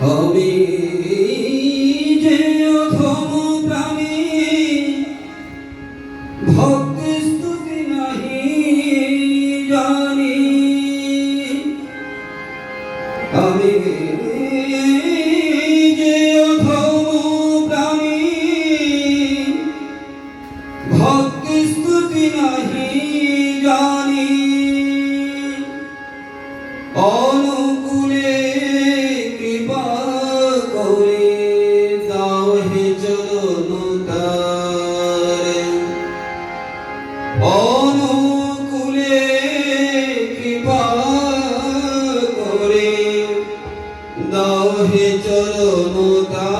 হবে ক্ষমতা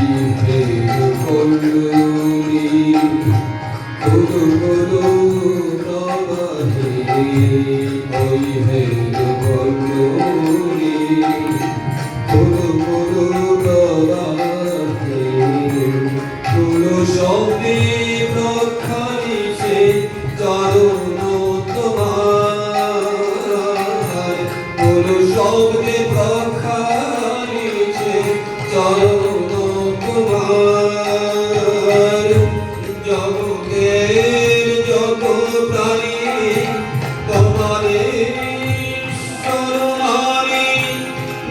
Thank you.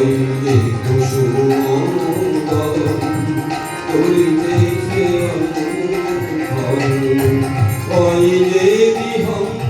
হইলে কুসুম হইলে হইলে বিহঙ্গ